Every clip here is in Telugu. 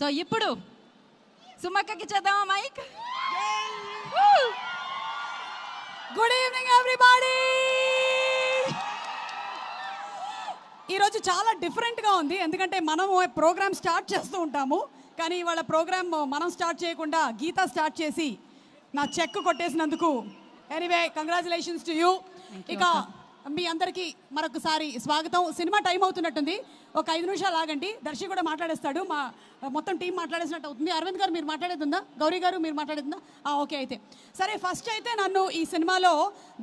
సో ఇప్పుడు సుమక్కకి చేద్దామా మైక్? గుడ్ ఈవినింగ్ ఎవ్రీబాడీ ఈరోజు చాలా డిఫరెంట్గా ఉంది. ఎందుకంటే మనము ప్రోగ్రామ్ స్టార్ట్ చేస్తూ ఉంటాము. కానీ ఇవాళ ప్రోగ్రామ్ మనం స్టార్ట్ చేయకుండా గీత స్టార్ట్ చేసి నా చెక్ కొట్టేసినందుకు ఎనీవే కంగ్రాచులేషన్స్ టు యూ ఇక మీ అందరికీ మరొకసారి స్వాగతం. సినిమా టైం అవుతున్నట్టుంది. ఒక ఐదు నిమిషాలు ఆగండి. దర్శి కూడా మాట్లాడేస్తాడు. మా మొత్తం టీం మాట్లాడేసినట్టు అవుతుంది. అరవింద్ గారు మీరు మాట్లాడేది ఉందా? గౌరీ గారు మీరు మాట్లాడేదిందా ఆ, ఓకే అయితే. సరే ఫస్ట్ అయితే నన్ను ఈ సినిమాలో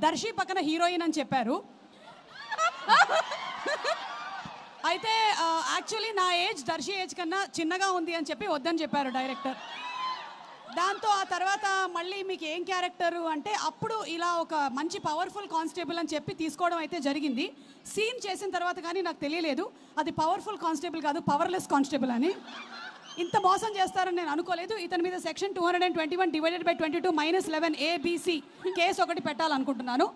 దర్శి పక్కన హీరోయిన్ అని చెప్పారు. అయితే యాక్చువల్లీ నా ఏజ్ దర్శి ఏజ్ కన్నా చిన్నగా ఉంది అని చెప్పి వద్దని చెప్పారు డైరెక్టర్. దాంతో ఆ తర్వాత మళ్ళీ మీకు ఏం క్యారెక్టర్ అంటే అప్పుడు ఇలా ఒక మంచి పవర్ఫుల్ కానిస్టేబుల్ అని చెప్పి తీసుకోవడం అయితే జరిగింది. సీన్ చేసిన తర్వాత కానీ నాకు తెలియలేదు. అది పవర్ఫుల్ కానిస్టేబుల్ కాదు పవర్లెస్ కానిస్టేబుల్ అని. ఇంత మోసం చేస్తారని నేను అనుకోలేదు. ఇతని మీద section two hundred and twenty one divided by twenty two minus eleven ABC case ఒకటి పెట్టాలనుకుంటున్నాను.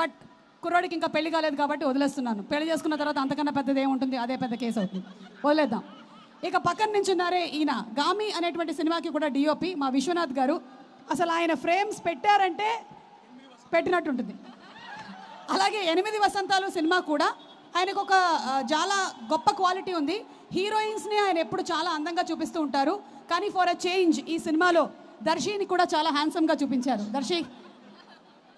బట్ కుర్రోడికి ఇంకా పెళ్ళి కాలేదు కాబట్టి వదిలేస్తున్నాను. పెళ్ళి చేసుకున్న తర్వాత అంతకన్నా పెద్దది ఏముంటుంది? అదే పెద్ద కేసు అవుతుంది. వదిలేద్దాం. ఇక పక్కన నించున్నారే ఈయన. గామి అనేటువంటి సినిమాకి కూడా డిఓపి మా విశ్వనాథ్ గారు. అసలు ఆయన ఫ్రేమ్స్ పెట్టారంటే పెట్టినట్టుంటుంది అలాగే ఎనిమిది వసంతాలు సినిమా కూడా. ఆయనకు ఒక చాలా గొప్ప క్వాలిటీ ఉంది. హీరోయిన్స్ని ఆయన ఎప్పుడు చాలా అందంగా చూపిస్తూ ఉంటారు. కానీ ఫర్ అ చేంజ్ ఈ సినిమాలో దర్శిని కూడా చాలా హ్యాండ్సమ్గా చూపించారు. దర్శి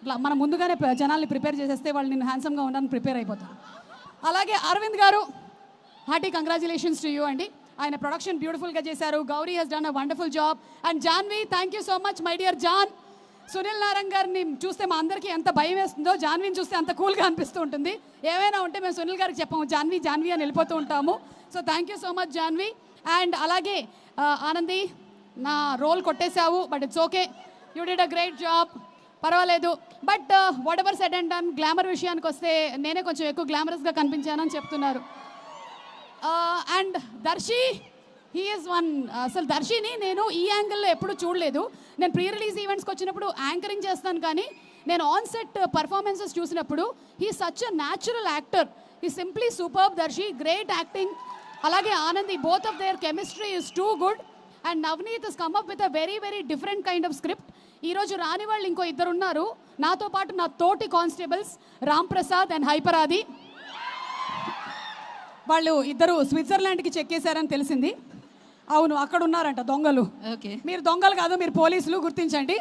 ఇట్లా మనం ముందుగానే జనాల్ని ప్రిపేర్ చేసేస్తే వాళ్ళు నేను హ్యాండ్సమ్గా ఉండడానికి ప్రిపేర్ అయిపోతాను అలాగే అరవింద్ గారు హార్టీ కంగ్రాచులేషన్స్ టు యూ అండి. ఆయన ప్రొడక్షన్ బ్యూటిఫుల్గా చేశారు. Gowri he's done a wonderful job and Janvi thank you so much my dear John Sunil Narayana గారిని చూస్తే మా అందరికీ ఎంత భయం వేస్తుందో జాన్విని చూస్తే అంత కూల్గా అనిపిస్తూ ఉంటుంది. ఏమైనా ఉంటే మేము సునీల్ గారికి చెప్పాము జాన్వి జాన్వి అని వెళ్ళిపోతూ ఉంటాము. So thank you so much Janvi and అలాగే ఆనంది నా role కొట్టేశావు but it's okay you did a great job పర్వాలేదు. But whatever said and done glamour విషయానికి వస్తే నేనే కొంచెం ఎక్కువ గ్లామరస్గా కనిపించానని చెప్తున్నారు. And Darshi he is one అసలు దర్శిని నేను ఈ యాంగిల్లో ఎప్పుడు చూడలేదు. నేను ప్రీ రిలీజ్ ఈవెంట్స్కి వచ్చినప్పుడు యాంకరింగ్ చేస్తాను కానీ నేను ఆన్ సెట్ పర్ఫార్మెన్సెస్ చూసినప్పుడు he such a natural actor he simply superb Darshi great acting అలాగే Anandhi both of their chemistry is too good and Navaneeth is come up with a very very different kind of script ఈరోజు రాని వాళ్ళు ఇంకో ఇద్దరు ఉన్నారు. నాతో పాటు నా తోటి కానిస్టేబుల్స్ రామ్ ప్రసాద్ అండ్ హైపరాది వాళ్ళు ఇద్దరు స్విట్జర్లాండ్కి చెక్కేశారని తెలిసింది. అవును అక్కడ ఉన్నారంట దొంగలు. ఓకే. మీరు దొంగలు కాదు మీరు పోలీసులు గుర్తించండి.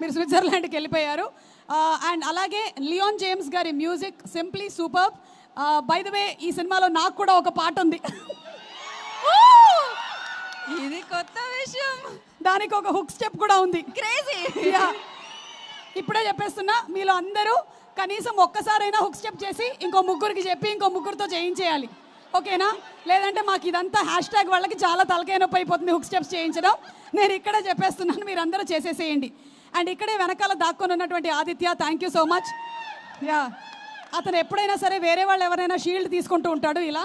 మీరు స్విట్జర్లాండ్కి వెళ్ళిపోయారు. అండ్ అలాగే లియోన్ జేమ్స్ గారి music simply super. By the way ఈ సినిమాలో నాకు కూడా ఒక పాట ఉంది. ఇది కొత్త విషయం. దానికి ఒక హుక్ స్టెప్ కూడా ఉంది. క్రేజీ. ఇప్పుడే చెప్పేస్తున్నా మీలో అందరూ కనీసం ఒక్కసారైనా హుక్ స్టెప్ చేసి ఇంకో ముగ్గురికి చెప్పి ఇంకో ముగ్గురితో చేయించేయాలి. ఓకేనా? లేదంటే మాకు ఇదంతా హ్యాష్ ట్యాగ్ వాళ్ళకి చాలా తలకాయ నొప్పి అయిపోతుంది. హుక్ స్టెప్స్ చేయించడం. నేను ఇక్కడే చెప్పేస్తున్నాను మీరు అందరూ చేసేసేయండి. అండ్ ఇక్కడే వెనకాల దాక్కొని ఉన్నటువంటి Aditya thank you so much yeah అతను ఎప్పుడైనా సరే వేరే వాళ్ళు ఎవరైనా షీల్డ్ తీసుకుంటూ ఉంటాడు ఇలా.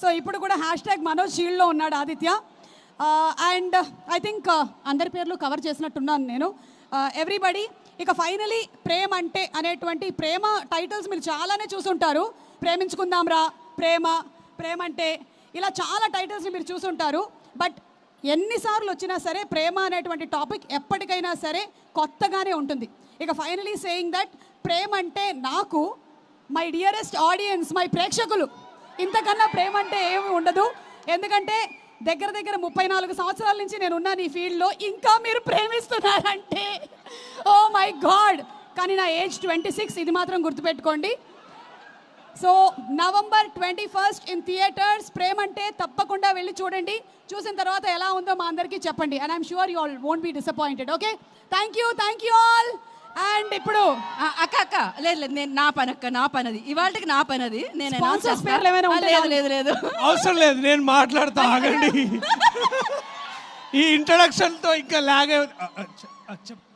సో ఇప్పుడు కూడా హ్యాష్ ట్యాగ్ మనోజ్ షీల్డ్లో ఉన్నాడు ఆదిత్య. అండ్ ఐ థింక్ అందరి పేర్లు కవర్ చేసినట్టున్నాను నేను. Uh, ఎవ్రీబడి ఇక ఫైనలీ ప్రేమ అంటే అనేటువంటి ప్రేమ టైటిల్స్ మీరు చాలానే చూసుంటారు. ప్రేమించుకుందాంరా ప్రేమ ప్రేమ అంటే ఇలా చాలా టైటిల్స్ని మీరు చూసుంటారు. బట్ ఎన్నిసార్లు వచ్చినా సరే ప్రేమ అనేటువంటి టాపిక్ ఎప్పటికైనా సరే కొత్తగానే ఉంటుంది. ఇక ఫైనలీ సేయింగ్ దట్ ప్రేమ అంటే నాకు మై డియరెస్ట్ ఆడియన్స్ మై ప్రేక్షకులు ఇంతకన్నా ప్రేమ అంటే ఏమి ఉండదు. ఎందుకంటే దగ్గర దగ్గర ముప్పై నాలుగు సంవత్సరాల నుంచి నేను ఉన్నాను ఈ ఫీల్డ్లో ఇంకా మీరు ప్రేమిస్తున్నారంటే ఓ మై గాడ్ కానీ నా ఏజ్ ట్వంటీ సిక్స్ ఇది మాత్రం గుర్తుపెట్టుకోండి. So November twenty first in theatres Premante తప్పకుండా వెళ్ళి చూడండి. చూసిన తర్వాత ఎలా ఉందో మా అందరికీ చెప్పండి. And I'm sure you all won't be disappointed okay thank you thank you all and ఇప్పుడు అక్క అక్క లేదు లేదు నేను నా పని అక్క నా పని అది. ఇవాళకి నా పని అది. నేను లేదు లేదు లేదు. అవసరం లేదు నేను మాట్లాడతా ఆగండి. ఈ ఇంట్రడక్షన్తో ఇంకా లాగే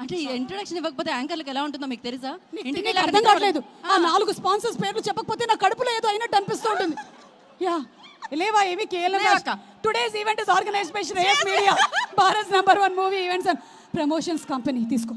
అంటే ఇంట్రొడక్షన్ ఇవ్వకపోతే యాంకర్లకు ఎలా ఉంటుందో మీకు తెలుసా? ఇంటికి అర్థం కావట్లేదు. ఆ నాలుగు స్పాన్సర్స్ పేర్లు చెప్పకపోతే నా కడుపులో ఏదో అయినట్టు అనిపిస్తూ ఉంటుంది యా. లేవా ఏవి? KLM లేవక్క. Today's event is organised by Shreyas media Bharat number one movie events and promotions company తీసుకో.